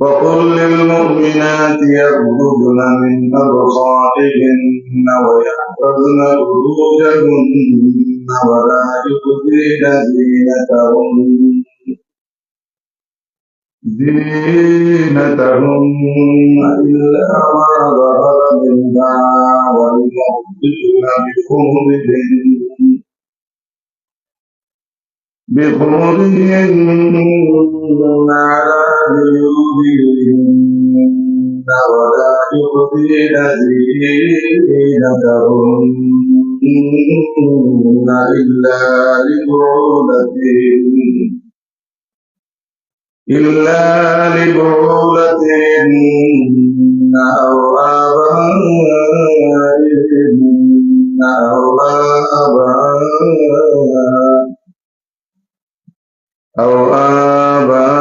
وقل للمؤمنات يغضبن من أبصارهن ويحفظن فروجهن ولا يبدين زينتهن زينتهن إلا ما ظهر منها وليضربن بخمرهن بخمرهن على جيوبهن إلا لبعولتهن إلا لبعولتهن أو آبائهن أو آبائهن أو آباء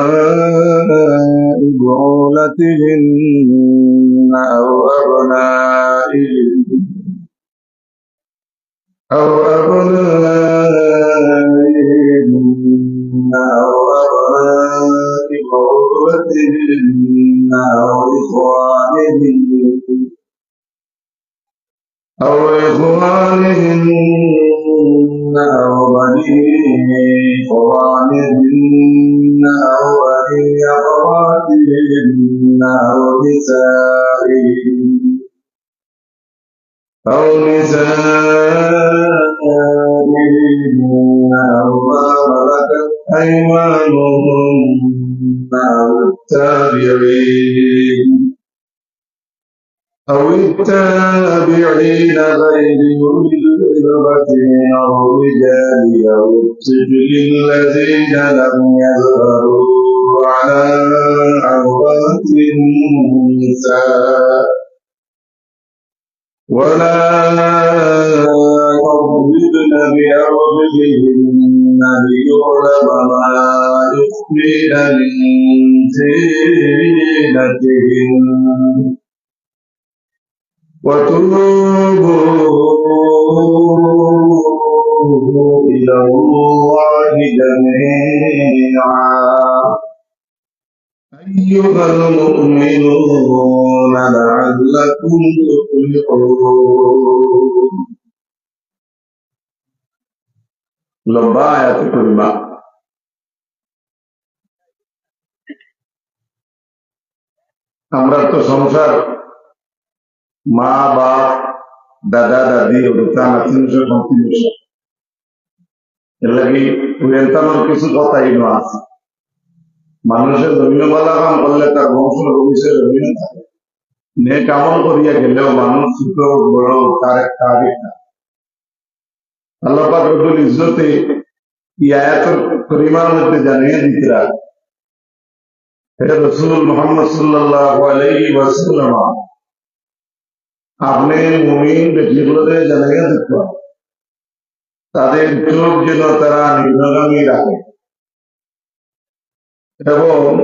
أو إخوانهن أو إخوانهن التابعين غير الإربة من الرجال أو الطفل الذين لم يظهروا على عورات النساء ولا يضربن بأرجلهن ليعلم ما يخفين من زينتهن وتوبوا إلى الله جميعا أيها المؤمنون لعلكم تفلحون লম্বা আয়াতে করিমা আমরা তো সংসার মা, বাপ, দাদা, দাদি ওটা লাগি পুরেন্তানোর কিছু কথা এগুলো আছে। মানুষের জমিন কাম করলে তার বংশ ভবিষ্যের জমিন থাকে। নে কামল করিয়া গেলেও মানুষ বড় তার একটা আরেকটা আল্লাহ পাক রব্বুল ইজ্জতে মধ্যে জানিয়ে দিতরা, হে রসুল মোহাম্মদ আলাইহি ওয়াসাল্লাম আপনি মুমিন ব্যক্তিগুলোদের জানিয়ে দিত তাদের চোখ যেন তারা নিম্নগামী রাখে। এবং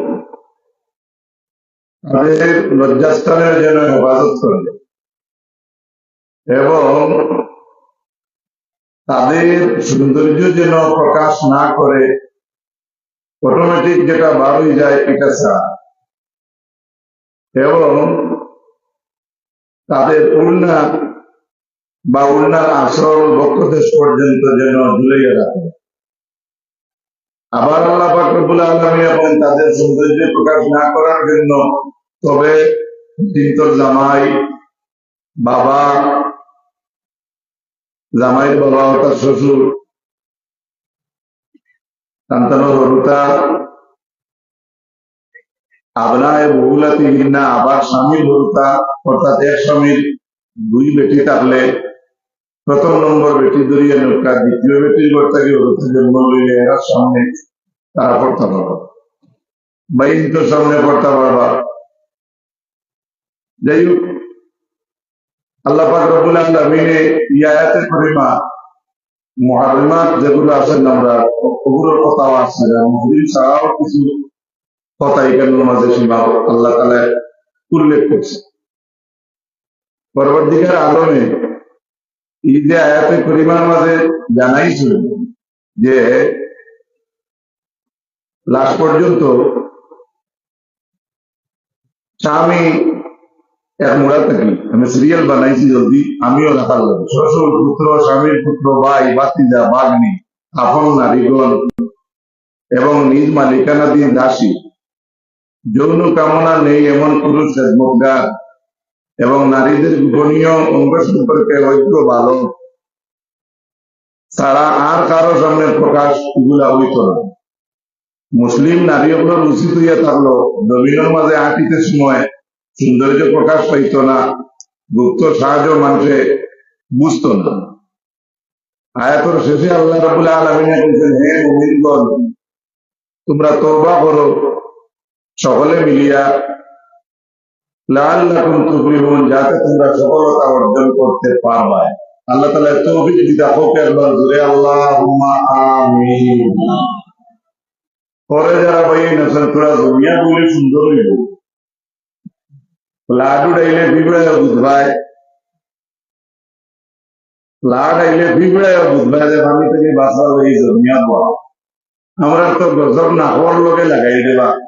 তাদের লজ্জাস্থানের যেন হেফাজত করে। এবং তাদের সৌন্দর্য যেন প্রকাশ না করে অটোমেটিক যেটা হয়ে যায়, এটা ছাড়া। এবং তাদের উন্না বা উন্নার আসল বক্ষদেশ পর্যন্ত যেন ঝুলিয়ে রাখে আবার আল্লাহ ফাকরুল আলমী এবং তাদের সৌন্দর্য প্রকাশ না করার জন্য তবে চিন্তর জামাই বাবা, জামাইয়ের বাবা তার শ্বশুর সন্তানের হরুতা আবনায় বহুলাতি ঘিন্না আবার স্বামীর হরুতা অর্থাৎ এক স্বামীর দুই বেটি থাকলে প্রথম নম্বর বেটি দরিয়া নৌকা, দ্বিতীয় বেটির জন্ম লইলে এরা সামনে তারা সামনে যাই হোক আল্লাহ পাক রব্বুল আলামিনে এই আয়াতের পরিমা মুহারিমাত যেগুলো আছেন আমরা ওগুলোর কথাও আছে মুহরিম ছাড়াও কিছু কথা এখানের মাঝে সীমা আল্লাহ তালা উল্লেখ করছে। পরবর্তীকার আলমে যে আয়াতের পরিমাণ মাঝে জানাইছিল যে লাস্ট পর্যন্ত স্বামী এক মোড়া থাকি। আমি সিরিয়াল বানাইছি জলদি আমিও দেখার লাগে শ্বশুর, পুত্র, স্বামীর পুত্র, ভাই বাতিজা বাগ্নি আপন নারীগণ এবং নিজ মালিকানাধীন দাসী যৌন কামনা নেই এমন পুরুষ খেদমতগার এবং নারীদের গোপনীয় অঙ্গ সম্পর্কে ঐক্য ভালো ছাড়া আর কারও সামনে প্রকাশ এগুলা হইত না। মুসলিম নারীগুলোর উচিত হইয়া থাকল নবীনের মাঝে আটিতে সময় সৌন্দর্য প্রকাশ পাইত না, গুপ্ত সাহায্য মানুষে বুঝতো না। আয়াতর শেষে আল্লাহ রাবুল আলমিনা বলছেন, হে মুমিনগণ, তোমরা তওবা করো সকলে মিলিয়া লাআল্লাকুম তুফলিহুন, যাতে তোমরা সফলতা অর্জন করতে পারবা। আল্লাহ তাআলা তৌফিক দিতা হোক একবার জোরে, আল্লাহুম্মা আমিন। পরে যারা ভাই নসল তোরা দুনিয়া বলে সুন্দর হইব। লাডু ডাইলে বিবড়ায় বুঝবায় লাড আইলে বিবড়ায় বুঝবায় যে আমি থেকে বাঁচবা, এই দুনিয়া বড়। আমরা তো গজব না হওয়ার লোকে লাগাই দেবা।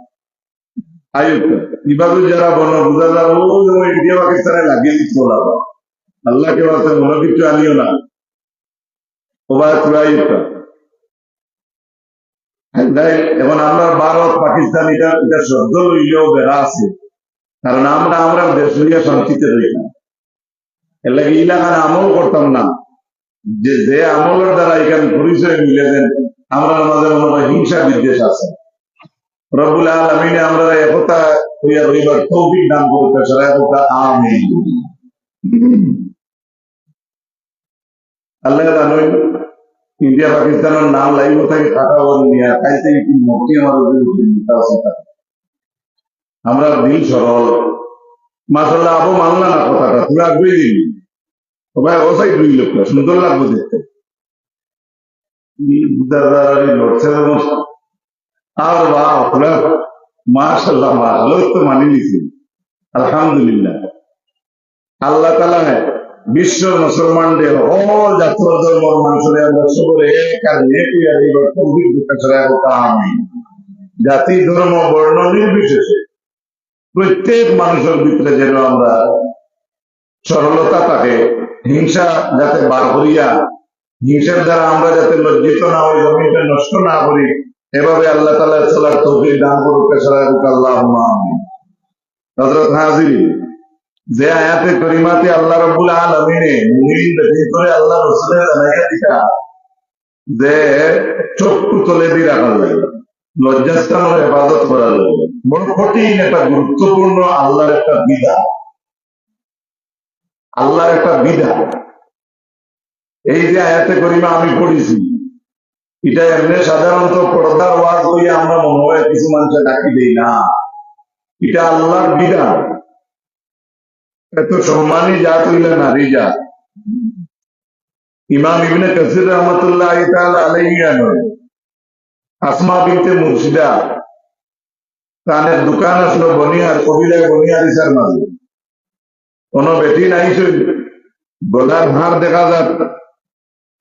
আয়ুক ইবাদু যারা বন বুঝা যা ও ইন্ডিয়া, পাকিস্তানে লাগিয়ে দিত বলাবা আল্লাহ কে বাসে মনে কিছু আনিও না। ওবা তুরা আয়ুক এখন আমরা ভারত, পাকিস্তান, এটা শব্দ লইলেও বেড়া আছে। কারণ আমরা আমরা দেশ লইয়া আমল করতাম না। যে যে আমলের দ্বারা এখানে পরিচয় মিলে দেন আমরা মনে হয় হিংসা বিদ্বেষ আছে। রবুল আলমিনে আমরা একতা হইয়া রইবার তৌফিক দান করতে সারা একতা আমিন আল্লাহ জানেন ইন্ডিয়া পাকিস্তানের নাম লাইব থাকে কাটা বল নিয়ে খাইতে কি আমার আমরা দিল সরল মাসাল্লাহ আবু মানলা না কথাটা তুই আগ্রহী দিবি ভাই ওসাই দুই লোক সুন্দর লাগবে দেখতে লড়ছে আর ওরা মাশাল্লাহ মাশাল্লাহ তো মানি নিছি আলহামদুলিল্লাহ। আল্লাহ তালা বিশ্ব মুসলমানদের অল জাতীয় ধর্মর মানুষের করে এক আর এক আর দুঃখের আমি জাতি, ধর্ম, বর্ণ নির্বিশেষে প্রত্যেক মানুষের ভিতরে যেন আমরা সরলতা থাকে, হিংসা যাতে বার করিয়া হিংসার দ্বারা আমরা যাতে লজ্জিত না হই জমিটা নষ্ট না করি এভাবে আল্লাহ তালা চলার তৌফিক দান করুক আল্লাহ হজরত হাজির, যে আয়াতে করিমাতে আল্লাহ রব্বুল আলমিনে ভিতরে আল্লাহ রসুলের জানাইয়া যে চক্ষু তলে দিয়ে রাখা যায় লজ্জাস্থানের হেফাজত করা যায়। বড় কঠিন একটা গুরুত্বপূর্ণ আল্লাহর একটা বিধা। আল্লাহর একটা বিধা। এই যে আয়াতে করিমা আমি পড়েছি এটা এমনি সাধারণত পর্দার ওয়াজ হইয়া আমরা মনে হয় কিছু মানুষের ডাকি দেই না। এটা আল্লাহর বিধান। এত সম্মানী জাত হইলে নারী জাত। ইমাম ইবনে কাসির রহমতুল্লাহ আলাইয়া নয় আসমা বিনতে মুর্শিদা, তানের দোকান আসলো বনিয়ার কবিলায় বনিয়ার ইসার মাঝে। কোনো বেটি নাই গলার হার দেখা যাক।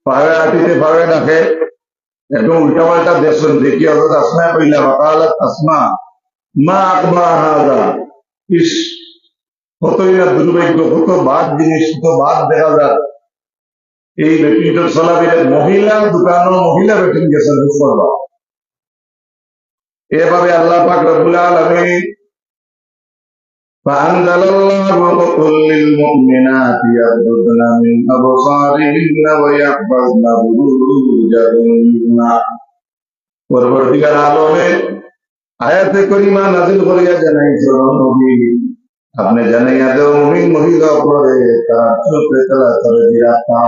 পাহাড়ে আটিতে পাহাড়ে ডাকে। একদম উল্টা পাল্টা দেশ দেখি হজরত আসমা কইলা বাকালাত আসমা। মা আকবা হাজা, ইস, কতই না দুর্ভাগ্য, কত বাদ জিনিস, কত বাদ দেখা যায়। এই বেটিটার চলাবিরে মহিলা দোকানও মহিলা বেটিন করবা এভাবে আল্লাহ পাক রবুল আলামিন فأنزل الله وقل للمؤمنات يغضضن من أبصارهن ويحفظن فروجهن পরবর্তীকার আলমে আয়াতে করিমা নাজিল করিয়া জানাইছে নবী আপনি জানাইয়া দেও মুমিন মহিলা পরে তারা চোখে তারা করে দিরাতা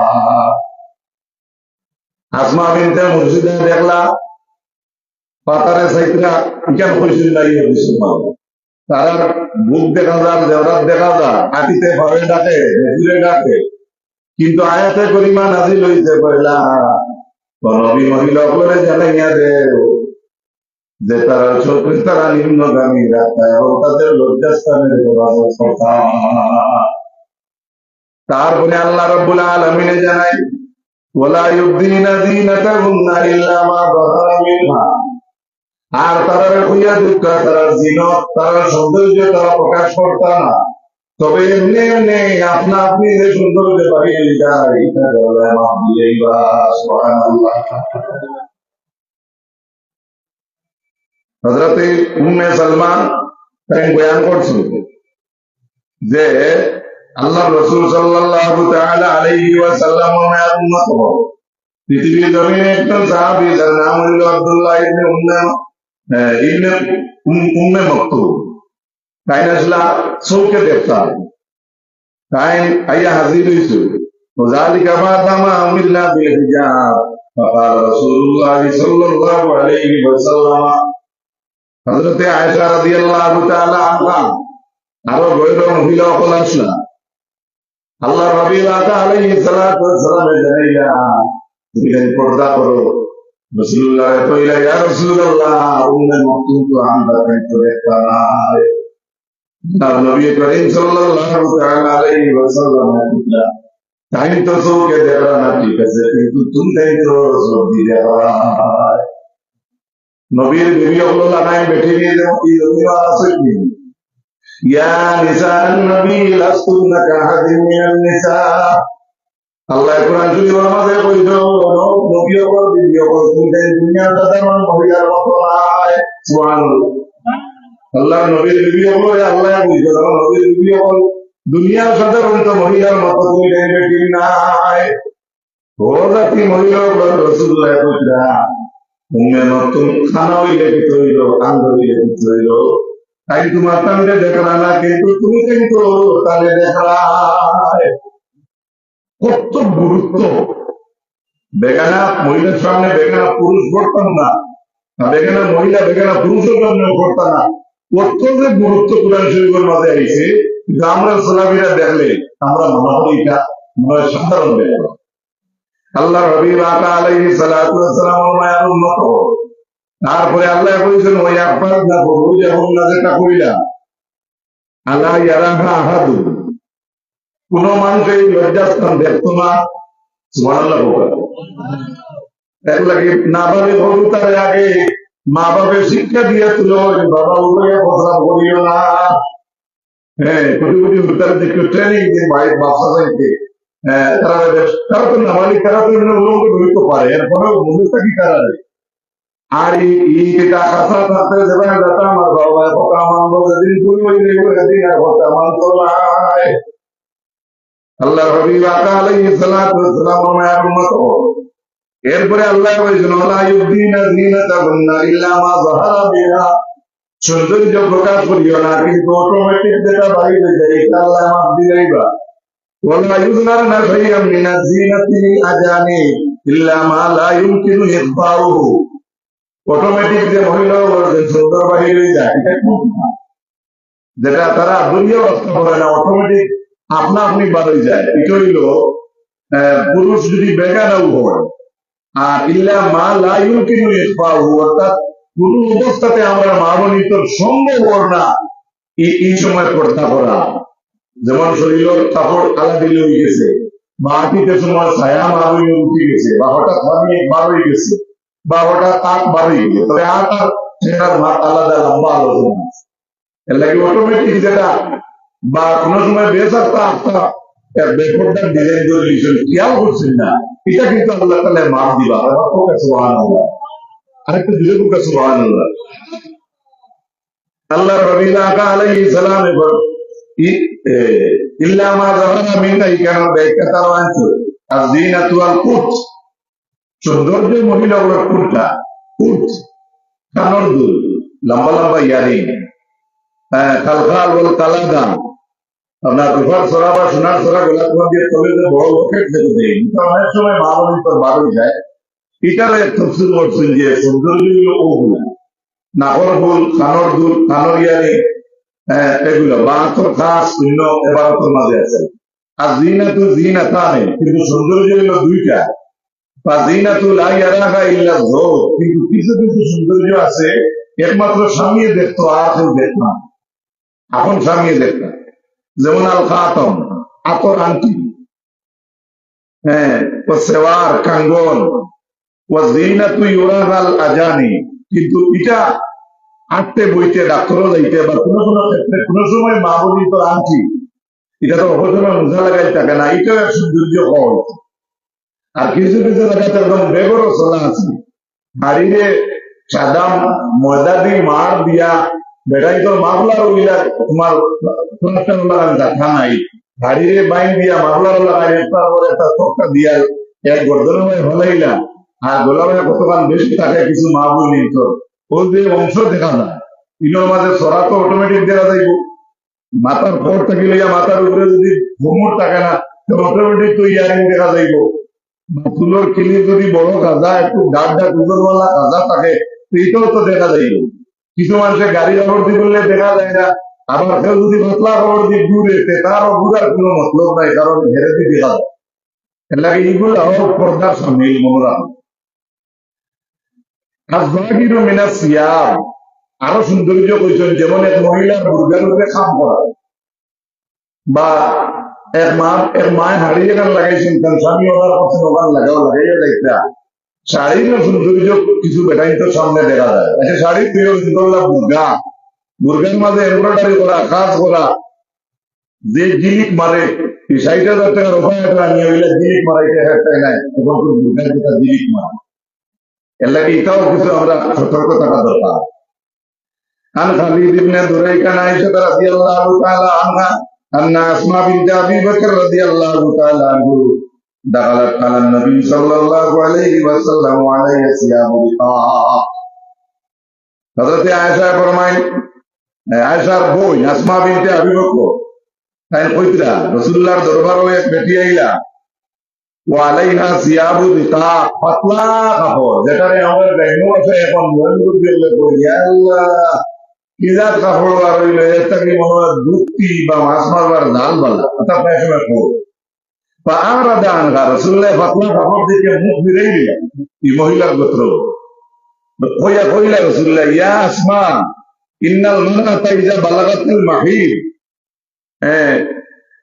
আসমা বিনতে মুর্শিদা দেখলা পাতারে সাইতরা ইকান কইছিল না ইয়ে মুসলমান তারা বুক দেখা যায় দেওরাত দেখা যায় হাতিতে ভাবে ডাকে ঘুরে ডাকে। কিন্তু আয়াতে করিমা নাজিল হইতে পয়লা নবী মহিলা করে জানাইয়া দে যে তারা চোখে তারা নিম্নগামী এবং তাদের লজ্জাস্থানের যোগাযোগ কথা তারপরে আল্লাহ রব্বুল আলমিনে জানাই ওলা ইউদ্দিনা ইল্লা মা যাহারা মিনহা। আর তারা হইয়া দুঃখ তারা জিনত, তারা সৌন্দর্য তারা প্রকাশ করতা না। তবে এমনি এমনি আপনা আপনি যে সৌন্দর্য বাড়িয়ে যায় আমার হজরতে উম্মে সালমান তাই বয়ান করছিল যে, আল্লাহ রসুল তাআলা আলাইহি এর উম্মত হও। পৃথিবীর জমিনে একজন সাহাবী, যার নাম আব্দুল্লাহ ইবনে উম্মে ইবনে উম- উম্মে মকতুম তাই আসলা চৌকে দেখতাম তাই আইয়া হাজির হইছো وذلك بعدما أمرنا بالحجاب فقال رسول الله صلى الله عليه وسلم হজরতে আয়সা রাদিয়াল্লাহু তাআলা আনহা আরো বৈর মহিলা সকল আসলা আল্লাহ রবি আতা আলাইহি সালাতু ওয়াসসালাম জানাইলা তুমি খালি পর্দা করো রাসূলুল্লাহ কইলা ইয়া রাসূলুল্লাহ উম্মে মকতুম তো আমরা কিন্তু দেখতা না আর নবী করিম সাল্লাল্লাহু তাআলা আলাইহি ওয়াসাল্লাম কইলা টাইম তো সৌকে দেখা না, ঠিক আছে, কিন্তু তুমি তাই নবীর আল্লাহ কোরআন শরীফ আমাদের কইছো নবী হলো বিবি হলো তুমি তাই দুনিয়ার মহিলার মতো নয় সুবহানাল্লাহ। আল্লাহ নবীর বিবি হলো আল্লাহ কইছো তখন নবীর দুনিয়ার মহিলার মতো ও জাতি কইরা, উম্মে খানা হইলে কি আঙ্গ হইলে কি তাই তোমার তাহলে দেখলা না, কিন্তু তুমি কিন্তু তাহলে দেখলা। কত গুরুত্ব? বেগানা মহিলার সামনে বেগানা পুরুষ করতাম না। বেগানা মহিলা বেগানা পুরুষের সামনে করতাম না। যে গুরুত্ব কোরআন শরীফের মাঝে আইছে কিন্তু আমরা সোলাবিরা দেখলে আমরা মনে হয় এটা হয় সাধারণ দেখলাম আল্লাহ রবি আলাইহি সালাতু ওয়াসসালাম মায়ের উন্নত তারপরে আল্লাহ ওই না যখন না যেটা আল্লাহ ইয়ারাহা আহাদু। কোন মানুষ এই লজ্জাস্থান দেখতো না সুবহানাল্লাহ এর লাগে না ভাবে তার আগে মা বাবার শিক্ষা দিয়ে বাবা উঠে প্রস্রাব করিও না। হ্যাঁ কোটি কোটি উত্তর দেখো ট্রেনিং দিন ভাই বাচ্চা যাইতে হ্যাঁ, তারা তারা তো নাবালিক তারা তো উলঙ্গ ধরিতে পারে এরপরেও মুখটা কি তারা? আর এই যেটা কাঁচা থাকতে যেটা আমার বাবা কথা আমার যেদিন হয়ে গেল সেদিন আর কথা আমার তো আল্লাহ হাবিব আতা আলাইহি সালাতু ওয়াসসালাম আমার উম্মত এরপরে আল্লাহ বলেছেন লা ইউদিনা জিনাতাহুন্না ইল্লা মা যাহারা বিহা। সৌন্দর্য প্রকাশ করিও না, কিন্তু অটোমেটিক যেটা বাইরে হয়ে যায়, এটা আল্লাহ মাফ দিলাইবা ওয়ালা ইউজনার না শাইআম মিনা জিনাতি আজানি ইল্লা মা লা ইউমকিনু ইখফাউহু অটোমেটিক যে মহিলা বলে সুন্দর বাহির হয়ে যায়, এটা যেটা তারা দুনিয়া অস্ত করে না অটোমেটিক আপনা আপনি হয়ে যায়। এটা হইল পুরুষ যদি বেগানাও হয়, আর ইল্লা মা লাইউ কিন্তু অর্থাৎ কোন অবস্থাতে আমরা মাননীত সম্ভব ওর না। এই সময় পর্দা করা। যেমন শরীরের কাপড় আলা দিলে হয়ে গেছে, বা আটিতে সময় ছায়া মারুই উঠে গেছে, বা হঠাৎ বার হয়ে গেছে, বা হঠাৎ তাক হয়ে গেছে, তবে আর তার আলাদা, লম্বা আলোচনা। এর লাগে অটোমেটিক যেটা বা কোন সময় বেশ একটা আপনার বেপরদার ডিজাইন করে দিয়েছেন, খেয়াল করছেন না। এটা কিন্তু আল্লাহ তাহলে মাপ দিবা। তো কাছে আরেকটা দিলে তো কাছে আল্লাহ রবিলা আকা আলাইহিস সালাম এবার ইল্লা মা যাহারা মিন ইকানা বাইকা তারাওয়ান্তু আযীনাতু আল কুত সৌন্দর্য মহিলাগুলোর কুটটা কুট কানর দুল। লম্বা লম্বা ইয়ারিং। হ্যাঁ কালখাল বল কালাদান। আপনার রুফার সরা বা সোনার সরা গোলাপ ফুল দিয়ে তবে যে বড় লকেট যেতে দেয়। কিন্তু অনেক সময় মামনি তোর বার হয়ে যায়। এটার তফসিল করছেন যে সৌন্দর্য হলো ওগুলা। নাগর ফুল, কানর দুল, কানর ইয়ারিং হ্যাঁ এগুলো। বাহাত্তর খাস, শূন্য এবারতর মাঝে আছে। আর জিনাতু জিনাতানে, কিন্তু সৌন্দর্য হলো দুইটা। বা জিনাতু লা ইয়ারাহা ইল্লা যৌজ কিন্তু কিছু কিছু সৌন্দর্য আছে, একমাত্র স্বামী দেখতো, আর কেউ দেখতো না। এখন স্বামী দেখতো যেমন আল খাতম আতর আংটি হ্যাঁ ও সেওয়ার কাঙ্গন ও জিনাতু ইউরাহাল আজানি কিন্তু এটা আটতে বইতে ডাক্তারও যাইতে বা কোনো কোনো ক্ষেত্রে কোনো সময় মা বলি তো আনছি এটা তো অপসময় মোজা লাগাই থাকে না এটাও এক সৌন্দর্য হওয়া। আর কিছু কিছু জায়গাতে একদম বেগরও চলা আছে বাড়িতে সাদা ময়দা দিয়ে মার দিয়া বেড়াই তোর মাফলার ওইলা তোমার প্লাস্টার লাগান দেখা নাই। বাড়িরে বাইন দিয়া মাফলার লাগাই তারপরে একটা তক্কা দিয়া এক গর্দনে হলাইলা আর গোলামে কতক্ষণ বেশি থাকে কিছু মা বলি তো ও যে অংশ দেখা যায়। ইনোর মাঝে সরা তো অটোমেটিক দেখা যাইব। মাথার ফোর থাকি লইয়া মাথার উপরে যদি ঘুমুর থাকে না তো অটোমেটিক তো ইয়ারিং দেখা যাইব। বা ফুলোর কিলি যদি বড় গাজা একটু ডাক ডাক উজরওয়ালা গাজা থাকে তো এটাও তো দেখা যাইব। কিছু মানুষের গাড়ি খবর দি বললে দেখা যায় না। আবার কেউ যদি পাতলা খবর দি দূরে তারও ঘুরার কোনো মতলব নাই, কারণ হেরে দি দেখা যায় এর লাগে এইগুলো পর্দার সামিল মনে রাখুন আজবাগির মিনা সিয়াম আরও সৌন্দর্য কইছেন, যেমন এক মহিলার দুর্গার উপরে খাম করা বা এক মা, এক মায় হারিয়ে গান লাগাইছেন, তার স্বামী ওনার করছেন ওখান লাগাও, লাগাইয়া দেখতা শাড়ির সৌন্দর্য কিছু বেটাই তো সামনে দেখা যায় আচ্ছা শাড়ির প্রিয় সুন্দর বুর্গা বুর্গার মাঝে এমব্রয়ডারি করা কাজ করা যে জিলিক মারে এই ষাট হাজার টাকার উপায় একটা নিয়ে হইলে জিলিক মারাইতে হারটাই নাই এখন তো বুর্গার যেটা জিলিক মারে এর লাগে এটাও কিছু আমরা সতর্ক থাকা দরকার عن خالد بن دريك عن عائشة رضي الله تعالى عنها أن أسماء بنت أبي بكر رضي الله تعالى عنه دخلت على النبي صلى الله عليه وسلم وعليه ثياب رقاق حضرت আয়েশা ফরমাই আয়েশার বই আসমা বিনতে আবি বকর তাই কইতরা রাসূলুল্লাহর দরবারে এক বেটি আইলা ওয়ালাইহা সিয়াবু রিকা পাতলা কাপড় যেটারে আমার গাইমু আছে এখন মহিলা দিলে কই ইয়া আল্লাহ কিজাত কাপড় বার হইলে একটা কি মনে হয় দুটি বা মাছ মারবার জাল বালা অর্থাৎ প্রায় সময় পড় বা আমরা দান গা রসুল্লাহ পাতলা কাপড় দিকে মুখ ফিরেই দিলেন এই মহিলার গোত্র কইয়া কইলা রসুল্লাহ ইয়া আসমা ইন্নাল মানাতা ইজা বালাগাতিল মাহিদ হ্যাঁ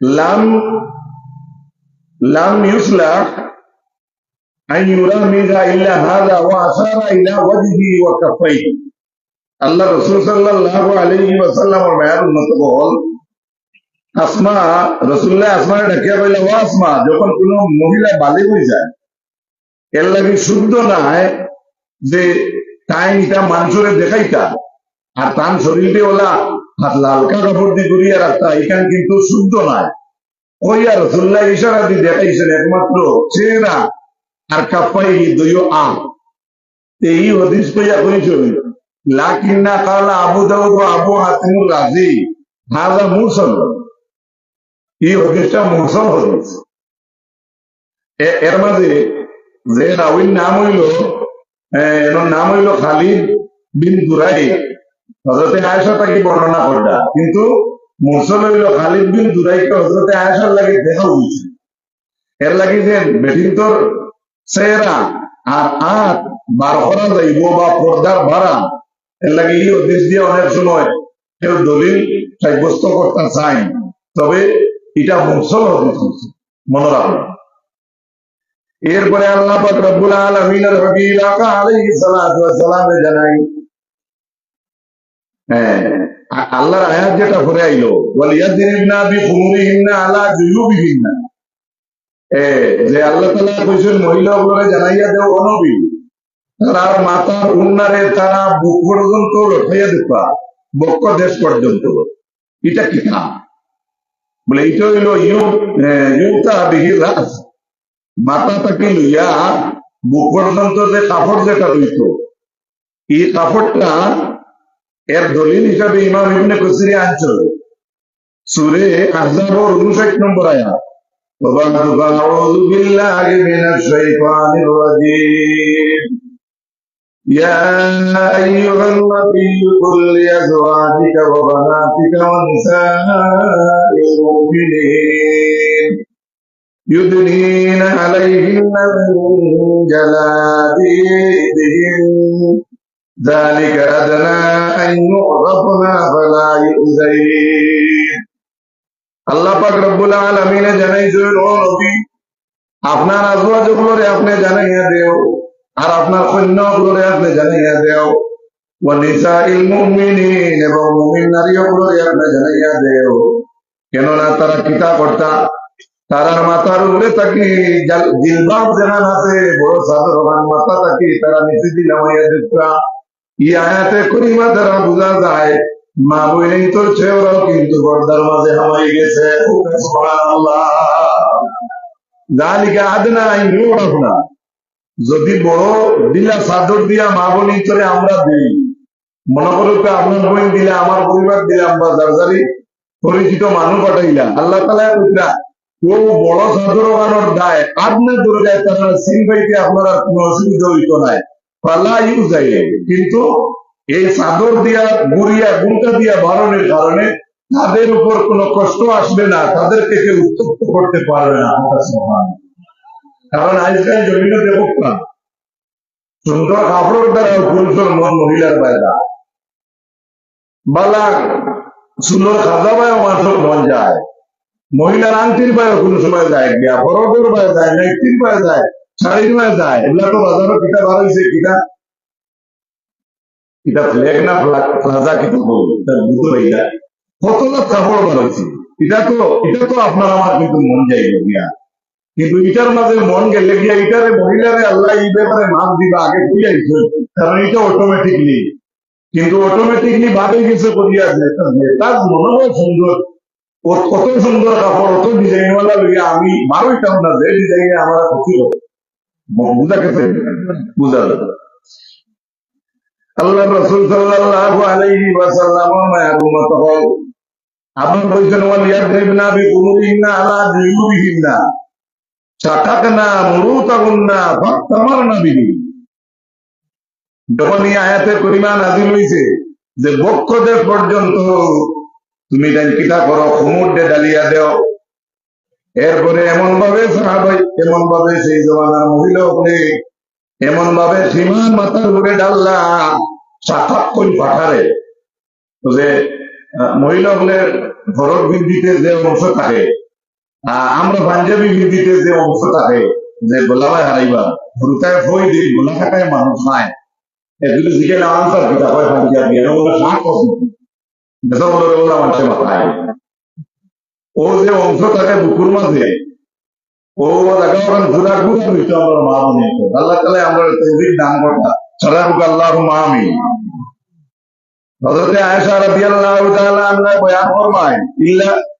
লাম লাম ইউসলাহ أن يرامز إلا هذا وأشار إلى وجهه وكفيه আল্লাহ রসুল সাল্লাহ আলহি ওয়াসাল্লামর মায়ের উন্নত বল আসমা রসুল্লাহ আসমানে ডাকিয়া কইলা, ও আসমা, যখন কোন মহিলা বালি হয়ে যায়, এর লাগে শুদ্ধ নাই যে তাই এটা মানুষরে দেখাইতা। আর তার শরীরটি ওলা হাত লালকা কাপড় দিয়ে ঘুরিয়ে রাখতা, এখান কিন্তু শুদ্ধ নাই। কইয়া রসুল্লাহ ইশারা দিয়ে দেখাইছেন, একমাত্র চেহারা আর কাপাই দইও আম। এই হদিস কইয়া কইছেন লাকিন্না কালা আবু দাউদ আবু হাতিমুর রাজি হাজা মুরসাল। এই হদিসটা মুরসাল হদিস এ- এর মাঝে যে রাউির নাম হইল এর নাম হইল খালিদ বিন দুরাই। হজরতে আয়েশা তাকে বর্ণনা করটা কিন্তু মুরসাল হইল খালিদ বিন দুরাইকে হজরতে আয়েশার লাগে দেখা হইছে। এর লাগে যে বেটিন তোর চেহারা আর আত বার করা যাইব বা পর্দার ভাড়া, এর লাগে এই উদ্দেশ্য দিয়ে অনেক সময় কেউ দলিল সাব্যস্ত করতে চায়। তবে এটা মুসল মনে রাখবেন এরপরে আল্লাহ জানাই হ্যাঁ আল্লাহর এ মহিলাগুলোকে জানাইয়া দেও অনবী। তার মাতার উন্নারে তারা বুক পর্যন্ত লঠাইয়া দিবা, বক্ষ দেশ পর্যন্ত। এটা কি কাম বলে এটা হইল ইউ আহ, ইউতা বিহি রাস মাথা তাকে লইয়া বুক পর্যন্ত যে কাপড় যেটা রইত এই কাপড়টা এর দলিল হিসাবে ইমাম ইবনে কসিরি আনছিল সুরে আহজাবর উনষাট নম্বর আয়াত وبعد فأعوذ بالله من الشيطان الرجيم يا أيها النبي قل لأزواجك وبناتك ونساء المؤمنين يدنين عليهن من جلابيبهن ذلك أدنى أن يعرفن فلا يؤذين আল্লাহ পাক রব্বুল আলামিনে জানাইছেন ও নবী আপনার আজওয়াজগুলোরে আপনি জানাইয়া দেও আর আপনার কন্যাগুলোরে আপনি জানাইয়া দেও। এবং মুমিন নারীগুলোর আপনি জানাইয়া দেও। কেননা তারা কিতা কর্তা তারার মাথার উপরে জাল- জিলবাব যেখান আছে, বড় ওখান মাথা দ্বারা বোঝা যায় কিন্তু গেছে। আদনা। যদি বড় দিলা চাদর দিয়া মা বোনের তোরে আমরা দিই। মনে করো তো আপনার বোন দিলে, আমার পরিবার দিলাম বা জারজারি পরিচিত মানুষ পাঠাইলা। আল্লাহ তালা কইরা বড় দায় আপনার যায় পাইতে আপনার আর কোনো অসুবিধা হইতো নাই। যাই কিন্তু এই চাদর দিয়া, গুড়িয়া গুলটা দিয়া বারণের কারণে তাদের উপর কোনো কষ্ট আসবে না, তাদেরকে কেউ উত্তপ্ত করতে পারবে না, আমার কাছে মনে। কারণ আজকাল জমিনে দেখুক না। সুন্দর কাপড়ের দ্বারা পুরুষের মন মহিলার বাইরা বালা সুন্দর খাজা পায়ও মানুষের মন যায়। মহিলার আংটির পায়ও কোনো সময় যায় গিয়া বরফের পায়ে যায় নাইটির পায়ে যায় শাড়ির পায়ে যায়। এগুলা তো বাজারও কিতা বার হয়েছে কিতা কিতা ফ্লেগ না প্লাজা কিতা বলব এটা বুঝতে পারি না কত কাপড় বার হয়েছে এটা তো এটা তো আপনার আমার কিন্তু মন যাই গিয়া কিন্তু এটার মাঝে মন গেলে গিয়া এটারে মহিলারে আল্লাহ এই ব্যাপারে মাপ দিবা, আগে বুঝাইছে কারণ এটা অটোমেটিকলি কিন্তু অটোমেটিকলি ভাবে গেছে করিয়া যে তার মনে হয় সুন্দর। ও কত সুন্দর কাপড়, অত ডিজাইন ওয়ালা লইয়া আমি বারোইতাম না, যে ডিজাইনে আমার ক্ষতি হবে বুঝা গেছে? বুঝা আল্লাহ রসুল সাল্লাল্লাহু আলাইহি ওয়াসাল্লাম মায়ের উম্মত হল আপনি বলছেন ওয়াল ইয়াদরিবনা বিকুমুরিহিন্না আলা জুয়ুবিহিন্না। ফাতামারনা বিহি যখন এই আয়াতে হইছে যে বক্ষদেশ পর্যন্ত তুমি করো ডালিয়া দেও। এরপরে এমন ভাবে সাহাবাই এমন ভাবে সেই জমানার মহিলা উপরে এমন ভাবে সীমান মাথার উপরে ডাল্লা সাক্ষাৎ কই পাঠারে যে মহিলা হলে ভরত বৃদ্ধিতে যে অংশ থাকে আমরা পাঞ্জাবি বৃদ্ধিতে যে অংশ থাকে যে গোলাবাই হারাইবা ভুরুতায় ফই দিই, গোলা কাটায় মানুষ নাই। এগুলো জিজ্ঞেস আনসার, কিতা হয় পাঞ্জাবি? বলে মানুষের মাথায়। ও যে অংশ থাকে বুকুর মাঝে, ও ঘুরা ঘুরা মা মনে আল্লাহ তালা আমরা দান সদারুক আল্লাহ মামি হযরতে আয়েশা রাদিয়াল্লাহু তাআলা বয়ান ফরমায়, ইল্লা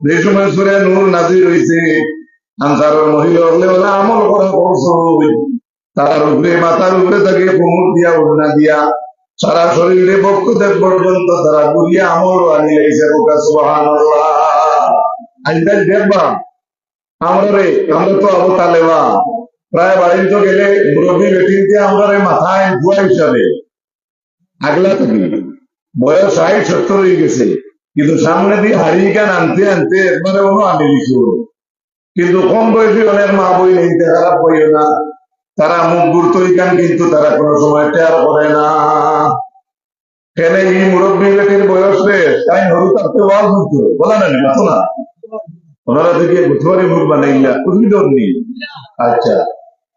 যে সময় সূরা নূর নাযিল হইছে, আনসারের মহিলা হলে ওরা আমল করা করছ তার উপরে মাথার উপরে তাকে কোমর দিয়া ওড়না দিয়া, সারা শরীরে বক্ষদেব পর্যন্ত তারা গুলিয়ে আমল আনি ওকা সুবহানাল্লাহ। আজকাল দেখবা আমরা রে, আমরা তো প্রায় বাড়ি তো গেলে মুরব্বী আমরা রে মাথায় বুয়া হিসাবে। আগলা থাকি। বয়স ষাট, সত্তর হয়ে গেছে। কিন্তু সামনে দিয়ে হারিয়ে কেন আনতে আনতে একবারে ওনো আনি দিছো কিন্তু কম বয়সী অনেক মা বই নেই খারাপ বইও না। তারা মুখ গুরুত্ব ইকান, কিন্তু তারা কোনো সময় টের করে না। কেন এই মুরব্বী বেটির বয়স তাই হরু বলা না না ওনারা মুখ বানাইলা নেই। আচ্ছা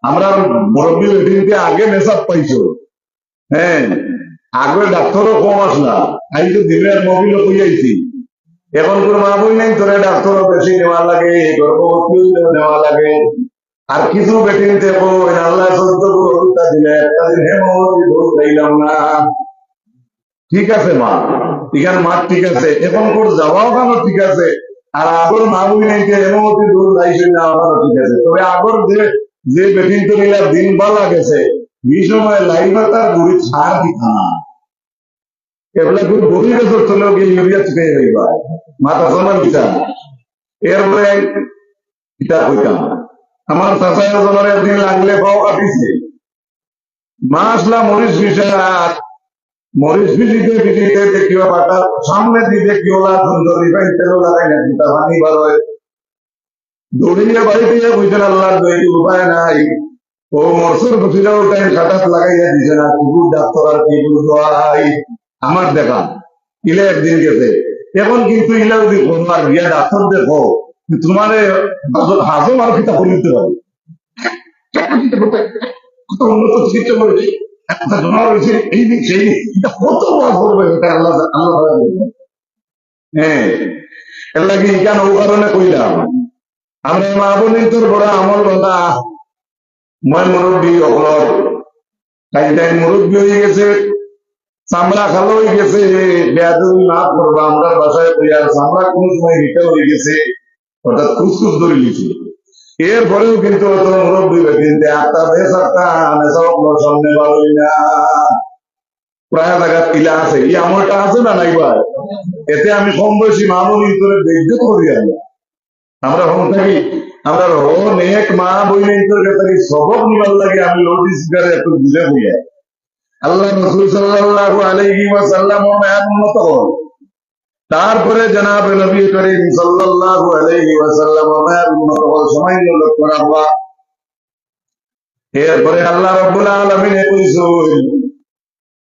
আমরা মুরব্বী বেটিনকে আগে নেশাব পাইছো। হ্যাঁ আগে ডাক্তারও কম আসলা আই তো দিনের মোবিল কইয়াইছি এখন তোর মা বই নাই তোরে ডাক্তারও বেশি নেওয়া লাগে, গর্ভবতীও নেওয়া লাগে। আর কিছু বেটিন দেখো আল্লাহ সত্য গুরুত্ব দিলে একটা হে মহতি ভুল খাইলাম না। ঠিক আছে, মা। এখানে মা ঠিক আছে। এখন তোর যাওয়াও কেন ঠিক আছে। আর আগর মা বই নাই, যে হেমমতি দূর যাইছে না আমারও ঠিক আছে। তবে আগর যে যে বেটিন তো দিন বালা গেছে। এই সময় লাইফে তার বুড়ি ছাড় দিত না। এগুলা খুব গভীর চলে গিয়ে ইউরিয়া চুকে যাইবা মাথা সমান দিতা এরপরে এটা কইতাম আমার চাচাই জনের একদিন লাগলে পাও কাটিছে। মা আসলা মরিচ বিষয় মরিচ ভিজিতে ভিজিতে দেখিও পাটা সামনে দিয়ে দেখিও লা সুন্দরী ভাই তেল লাগাই না, দুটা পানি বার হয়। দৌড়িয়ে বাড়িতে গিয়ে বুঝছেন আল্লাহর দই উপায় নাই। ও মরসুর বসিলেও টাইম খাটাত লাগাইয়া দিছে না, কুকুর ডাক্তার আর কি দোয়াই আমার দেখা ইলে একদিন গেছে। এখন কিন্তু ইলা যদি তোমার গিয়া ডাক্তার দেখো তোমার হাজম আর কিতা করে দিতে পারে কত উন্নত চিকিৎসা করেছে কত হ্যাঁ কইলাম? তোর তাই তাই মুরব্বী হয়ে গেছে। চামড়া খালো হয়ে গেছে না করবা, আমরা বাসায় কইয়া চামড়া কোন সময় হিটে হয়ে গেছে, অর্থাৎ খুসখুস ধরে লিছি এরপরেও কিন্তু প্রায় জায়গা এই আমলটা আছে না নাই এতে আমি কম বয়সী মামুনি করে করি আমরা হম থাকি, আমরা মা বইনে ইতরে থাকি সবক নিবার লাগে, আমি লোডি সিগারে একটু বুঝে বইয়া। আল্লাহ রসুল সাল্লাল্লাহু আলাইহি ওয়াসাল্লাম উন্নত হল তারপরে জনাব নবী করিম সাল্লাল্লাহু আলাইহি ওয়াসাল্লাম উন্নত হল সময় লক্ষ্য রাখবা এরপরে আল্লাহ রাব্বুল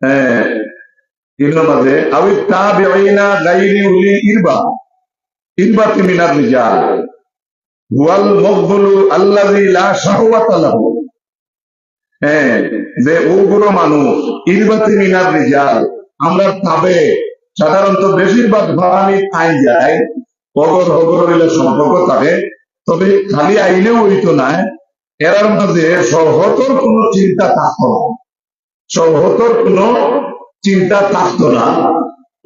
হ্যাঁ মাঝে আবি তাবিঈনা গায়রি উলি ইরবা হুয়াল মকবুলু আল্লাযী লা শাহওয়াতা হ্যাঁ যে ওগুলো মানুষ ইরবাতি মিনার রিজাল, আমরা তাবে সাধারণত বেশিরভাগ ভাড়ানি আই যায় অগর হগর হইলে সম্পর্ক থাকে, তবে খালি আইলেও হইতো না, এরার মাঝে সহতর কোন চিন্তা থাকতো সহতর কোন চিন্তা থাকতো না।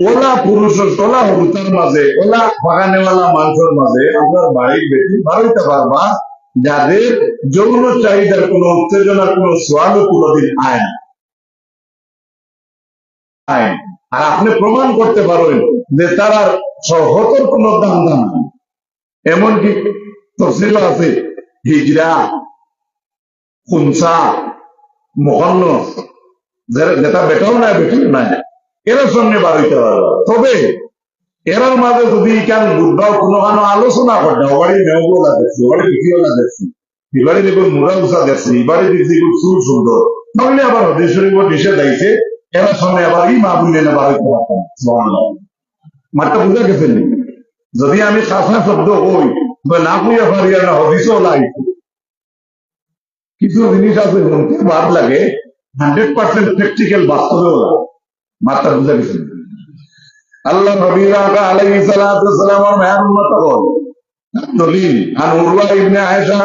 ওলা পুরুষ ওলা হরুতার মাঝে, ওলা বাগানেওয়ালা মানুষের মাঝে আপনার বাড়ির বেশি বাড়িতে পারবা যাদের যৌন চাহিদার কোন উত্তেজনার কোন সোয়ালও কোনোদিন আয় না। আর আপনি প্রমাণ করতে পারবেন যে তারা সহতর কোন দাম দাম এমনকি তফসিল আছে, হিজরা, খুনসা মোহন্নস যে- যেটা বেটাও নাই বেটাও নাই। এরা সঙ্গে বাড়িতে পারবে তবে এরার মাঝে যদি কেন বুধবার কোনো কানো আলোচনা করতে ওবাড়ি মেহগুলা দেখছি ওবাড়ি পিঠিওলা দেখছি। এবারে দেখো মুরা উষা দেখছি, এবারে দেখছি খুব সুর সুন্দর। তাহলে আবার হদিস শরীফ নিষেধ আইছে, এরা সঙ্গে আবার এই মা বুঝলে না সুবহানাল্লাহ। মাঠটা বুঝা গেছে নি? যদি আমি কাঁচা শব্দ হই তবে না কইয়া পারি না, হদিসও কিছু জিনিস আছে শুনতে ভাব লাগে হান্ড্রেড পার্সেন্ট প্র্যাকটিক্যাল বাস্তবেও লাগে। মাত্রা বুঝা গেছে আল্লাহ নবী আলাইহি সালাতু ওয়াসালাম আর মেহর উম্মত হল দলিল আন উরওয়া ইবনে আয়েশা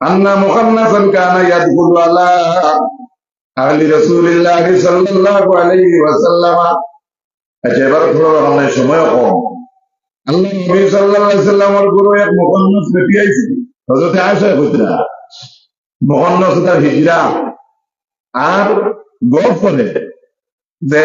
আন্না মুখান্নাসান কানা ইয়াদখুলু আলা সাল্লাল্লাহু আলাইহি আচ্ছা সময় কম। আল্লাহ নবী সাল্লাল্লাহু আলাইহি সাল্লামের গুরু এক মুখান্নাস বেটি আইছে, হযরত আয়েশা কইতরা মুখান্নাস তার হিজরা। আর যে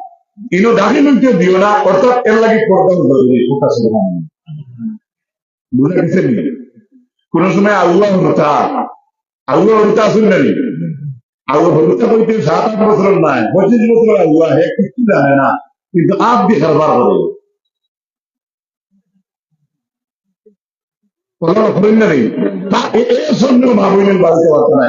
ইনো দাবি দিও না, অর্থাৎ এর লাগি পর্দা জরুরি ওটা সুবহান বুঝা গেছে কোন সময় আল্লাহ হরতা আল্লাহ হরতা আসুন না আল্লাহ হরতা কইতে সাত, আট বছর নাই, পঁচিশ বছর আল্লাহ, হে কিছু জানে না, কিন্তু আপ দিয়ে কারবার করে। কথা করেন তা এ- এর সঙ্গে ভাবিলেন বাড়িতে পারতো না